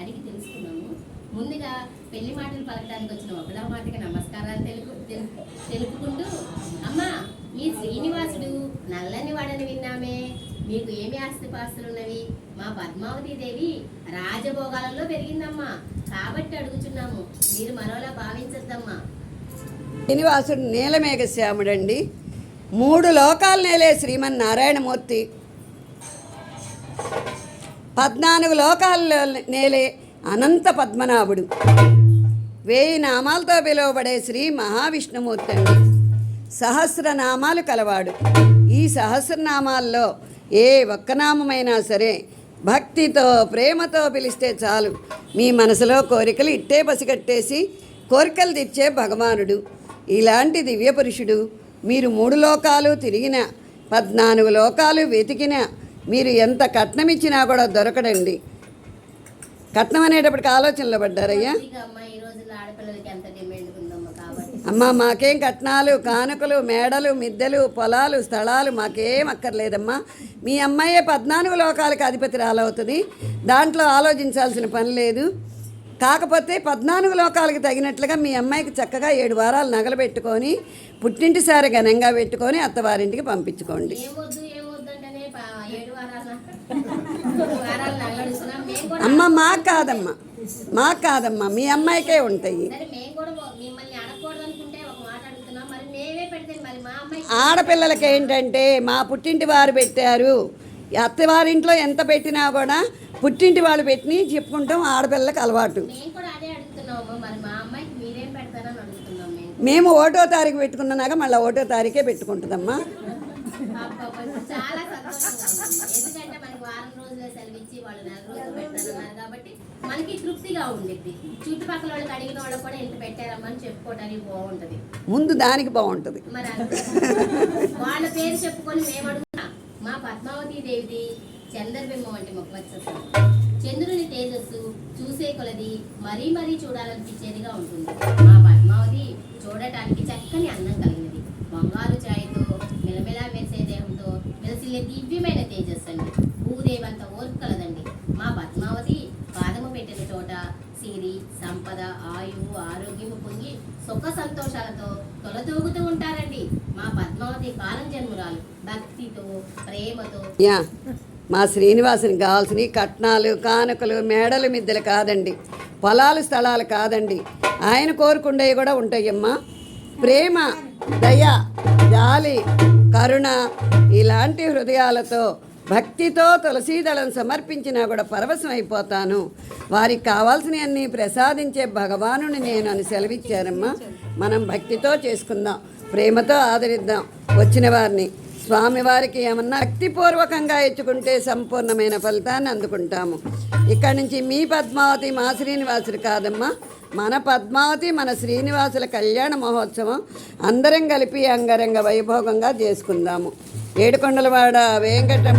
అడిగి తెలుసుకున్నాము ముందుగా పెళ్ళి మాటలు పలకడానికి వచ్చిన ఒకలా మాటకి నమస్కారాలు తెలుపు తెలు- తెలుపుకుంటూ అమ్మా ఈ శ్రీనివాసుడు నల్లని వాడని విన్నామే. మీకు ఏమి ఆస్తిపాస్తులున్నవి మా పద్మావతి దేవి రాజభోగాలలో పెరిగిందమ్మా. కాబట్టి అడుగుచున్నాము. మీరు మరోలా భావించద్దమ్మా. శ్రీనివాసుడు నీలమేఘ శ్యాముడండి. మూడు లోకాలు నేలే శ్రీమన్నారాయణమూర్తి. పద్నాలుగు లోకాల్లో నేలే అనంత పద్మనాభుడు. వేయి నామాలతో పిలువబడే శ్రీ మహావిష్ణుమూర్తి అండి. సహస్రనామాలు కలవాడు. ఈ సహస్రనామాల్లో ఏ ఒక్కనామైనా సరే భక్తితో ప్రేమతో పిలిస్తే చాలు. మీ మనసులో కోరికలు ఇట్టే పసిగట్టేసి కోరికలు తెచ్చే భగవానుడు. ఇలాంటి దివ్య పురుషుడు మీరు మూడు లోకాలు తిరిగిన పద్నాలుగు లోకాలు వెతికిన మీరు ఎంత కట్నం ఇచ్చినా కూడా దొరకడండి. కట్నం అనేటప్పటికి ఆలోచనలో పడ్డారయ్యా? అమ్మా మాకేం కట్నాలు కానుకలు మేడలు మిద్దెలు పొలాలు స్థలాలు మాకేం అక్కర్లేదమ్మా. మీ అమ్మాయే పద్నాలుగు లోకాలకు అధిపతి రాలవుతుంది. దాంట్లో ఆలోచించాల్సిన పని లేదు. కాకపోతే పద్నాలుగు లోకాలకు తగినట్లుగా మీ అమ్మాయికి చక్కగా ఏడు వారాలు నగలు పెట్టుకొని పుట్టింటి సారి ఘనంగా పెట్టుకొని అత్తవారింటికి పంపించుకోండి. అమ్మ మాకు కాదమ్మా. మాకు కాదమ్మా మీ అమ్మాయికే ఉంటాయి. ఆడపిల్లలకి ఏంటంటే మా పుట్టింటి వారు పెట్టారు. అత్తవారింట్లో ఎంత పెట్టినా కూడా పుట్టింటి వాళ్ళు పెట్టి చెప్పుకుంటాం ఆడపిల్లలకు అలవాటు. మేము ఒకటో తారీఖు పెట్టుకున్నాక మళ్ళీ ఒకటో తారీఖే పెట్టుకుంటుందమ్మా. వారం రోజులే సెలవు ఇచ్చి వాళ్ళు నెల రోజులు పెడతారన్నారు కాబట్టి మనకి తృప్తిగా ఉండిద్ది. చుట్టుపక్కల వాళ్ళకి అడిగిన వాళ్ళకి కూడా ఇంత పెట్టారమ్మా అని చెప్పుకోవడానికి బాగుంటది. ముందు దానికి బాగుంటుంది. మరి అంతే. వాళ్ళ పేరు చెప్పుకొని మేము అడుగుతున్నా మా పద్మావతి దేవిది చంద్రబింబం వంటి ముఖవత్ససం చంద్రుని తేజస్సు చూసే కొలది మరీ మరీ చూడాలనిపించేదిగా ఉంటుంది. మెలసిల్లే దివ్యమైన తేజస్సు అండి. భూదేవంత ఓర్పు కలదండి. మా పద్మావతి పాదము పెట్టిన చోట సిరి సంపద ఆయువు ఆరోగ్యము పొంగి సుఖ సంతోషాలతో తొలతూగుతూ ఉంటారండి. మా పద్మావతి కాలం జన్మురాలు. భక్తితో ప్రేమతో యా మా శ్రీనివాసుని కావాల్సిన కట్నాలు కానుకలు మేడలు మిద్దెలు కాదండి. పొలాలు స్థలాలు కాదండి. ఆయన కోరుకుండేవి కూడా ఉంటాయమ్మా. ప్రేమ దయ జాలి కరుణ ఇలాంటి హృదయాలతో భక్తితో తులసీదళం సమర్పించినా కూడా పరవశం అయిపోతాను వారికి కావాల్సినవన్నీ ప్రసాదించే భగవానుని నేను అని సెలవిచ్చారమ్మా. మనం భక్తితో చేసుకుందాం. ప్రేమతో ఆదరిద్దాం. వచ్చిన వారిని స్వామివారికి ఏమన్నా భక్తిపూర్వకంగా ఇచ్చుకుంటే సంపూర్ణమైన ఫలితాన్ని అందుకుంటాము. ఇక్కడి నుంచి మీ పద్మావతి మా శ్రీనివాసులు కాదమ్మా. మన పద్మావతి మన శ్రీనివాసుల కళ్యాణ మహోత్సవం అందరం కలిపి అంగరంగ వైభోగంగా చేసుకుందాము. ఏడుకొండలవాడ వెంకట